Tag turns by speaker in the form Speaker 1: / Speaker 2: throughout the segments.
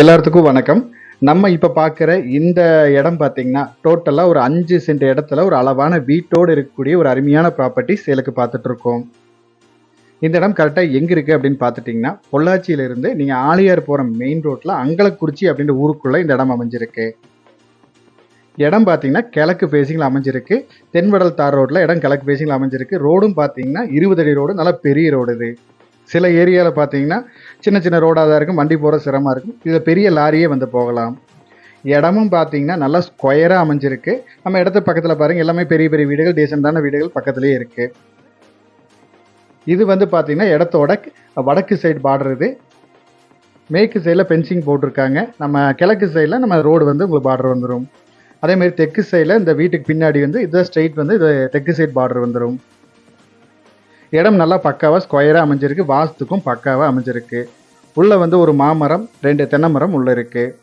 Speaker 1: எல்லாத்துக்கும் வணக்கம். நம்ம இப்போ பார்க்குற இந்த இடம் பார்த்தீங்கன்னா டோட்டலாக ஒரு அஞ்சு சென்ட் இடத்துல ஒரு அளவான வீட்டோடு இருக்கக்கூடிய ஒரு அருமையான ப்ராப்பர்ட்டி சேலுக்கு பார்த்துட்ருக்கோம் இந்த இடம் கரெக்டாக எங்கே இருக்குது அப்படின்னு பார்த்துட்டிங்கன்னா பொள்ளாச்சியிலிருந்து நீங்கள் ஆலியார் போகிற மெயின் ரோட்டில் அங்கலக்குறிச்சி அப்படின்ற ஊருக்குள்ளே இந்த இடம் அமைஞ்சிருக்கு. இடம் பார்த்தீங்கன்னா கிழக்கு ஃபேஸிங்கில் அமைஞ்சிருக்கு. தென்வடல் தார் ரோட்டில் இடம் கிழக்கு ஃபேஸிங்கில் அமைஞ்சிருக்கு. ரோடும் பார்த்தீங்கன்னா இருபது அடி ரோடு நல்லா பெரிய ரோடு இது. சில ஏரியாவில் பார்த்தீங்கன்னா சின்ன சின்ன ரோடாக தான் இருக்கும் வண்டி போகிற சிரமமாக இருக்கும். இதில் பெரிய லாரியே வந்து போகலாம். இடமும் பார்த்தீங்கன்னா நல்லா ஸ்கொயராக அமைஞ்சிருக்கு. நம்ம இடத்து பக்கத்தில் பாருங்கள் எல்லாமே பெரிய பெரிய வீடுகள் டீசெண்டான வீடுகள் பக்கத்துலேயே இருக்குது இது வந்து பார்த்திங்கன்னா இடத்தோட வடக்கு சைடு பார்டர் இது. மேற்கு சைடில் பென்சிங் போட்டிருக்காங்க. நம்ம கிழக்கு சைடில் நம்ம ரோடு வந்து உங்களுக்கு பார்டர் வந்துடும் அதேமாதிரி தெற்கு சைடில் இந்த வீட்டுக்கு பின்னாடி வந்து இதான் ஸ்ட்ரெயிட் வந்து இது தெற்கு சைடு பார்டர் வந்துடும் இடம் நல்லா பக்காவாக ஸ்கொயராக அமைஞ்சிருக்கு. வாஸ்துக்கும் பக்காவாக அமைஞ்சிருக்கு. உள்ளே வந்து ஒரு மாமரம் ரெண்டு தென்னை மரம் உள்ளே இருக்குது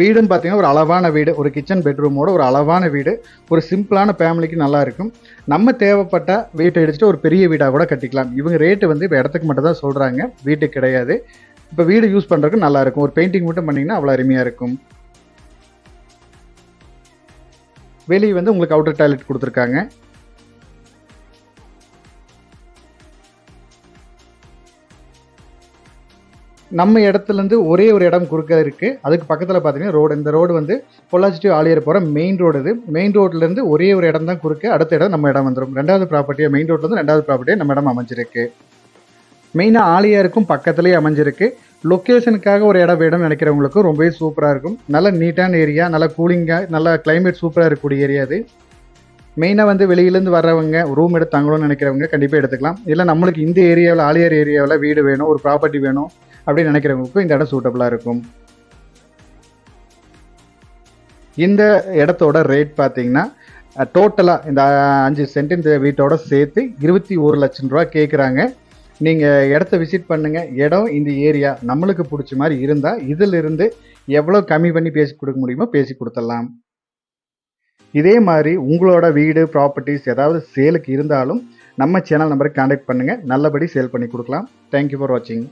Speaker 1: வீடும் பார்த்தீங்கன்னா ஒரு அளவான வீடு. ஒரு கிச்சன் பெட்ரூமோட ஒரு அளவான வீடு. ஒரு சிம்பிளான ஃபேமிலிக்கு நல்லா இருக்கும். நம்ம தேவைப்பட்ட வீட்டை எடுத்துட்டு ஒரு பெரிய வீடாக கூட கட்டிக்கலாம். இவங்க ரேட்டு வந்து இப்போ இடத்துக்கு மட்டும் தான் சொல்கிறாங்க வீட்டுக்கு கிடையாது. இப்போ வீடு யூஸ் பண்ணுறதுக்கு நல்லாயிருக்கும் ஒரு பெயிண்டிங் மட்டும் பண்ணிங்கன்னா அவ்வளோ அருமையாக இருக்கும். வெளியே வந்து உங்களுக்கு அவுட்டர் டாய்லெட் கொடுத்துருக்காங்க. நம்ம இடத்துலேருந்து ஒரே ஒரு இடம் குறுக்க இருக்குது அதுக்கு பக்கத்தில் பார்த்தீங்கன்னா ரோடு. இந்த ரோடு வந்து பொள்ளாச்சி டு ஆலியர் போகிற மெயின் ரோடு இது மெயின் ரோட்லேருந்து ஒரே ஒரு இடம் தான் குறுக்க. அடுத்த இடம் நம்ம இடம் வந்துடும் ரெண்டாவது ப்ராப்பர்ட்டியாக மெயின் ரோட்லேருந்து ரெண்டாவது ப்ராப்பர்ட்டியாக நம்ம இடம் அமைஞ்சிருக்கு. மெயினாக ஆலியாருக்கும் பக்கத்துலேயே அமைஞ்சிருக்கு. லொக்கேஷனுக்காக ஒரு இடம் வேணும்னு நினைக்கிறவங்களுக்கும் ரொம்பவே சூப்பராக இருக்கும். நல்ல நீட்டான ஏரியா நல்ல கூலிங்காக நல்ல கிளைமேட் சூப்பராக இருக்கக்கூடிய ஏரியா அது. மெயினாக வந்து வெளியிலேருந்து வர்றவங்க ரூம் எடுத்து தங்கணும்னு நினைக்கிறவங்க கண்டிப்பாக எடுத்துக்கலாம். இல்லை நம்மளுக்கு இந்த ஏரியாவில் ஆலியார் ஏரியாவில் வீடு வேணும் ஒரு ப்ராப்பர்ட்டி வேணும். அப்படின்னு நினைக்கிறவங்களுக்கும் இந்த இடம் சூட்டபுளாக இருக்கும். இந்த இடத்தோட ரேட் பார்த்தீங்கன்னா டோட்டலாக இந்த அஞ்சு சென்ட் இந்த வீட்டோட சேர்த்து இருபத்தி ஒரு லட்சம் ரூபா கேட்குறாங்க நீங்கள் இடத்த விசிட் பண்ணுங்கள் இடம் இந்த ஏரியா நம்மளுக்கு பிடிச்ச மாதிரி இருந்தால் இதிலிருந்து எவ்வளோ கம்மி பண்ணி பேசி கொடுக்க முடியுமோ பேசி கொடுத்துடலாம். இதே மாதிரி உங்களோட வீடு ப்ராப்பர்ட்டிஸ் ஏதாவது சேலுக்கு இருந்தாலும் நம்ம சேனல் நம்பருக்கு கான்டாக்ட் பண்ணுங்கள் நல்லபடி சேல் பண்ணி கொடுக்கலாம். தேங்க்யூ ஃபார் வாட்சிங்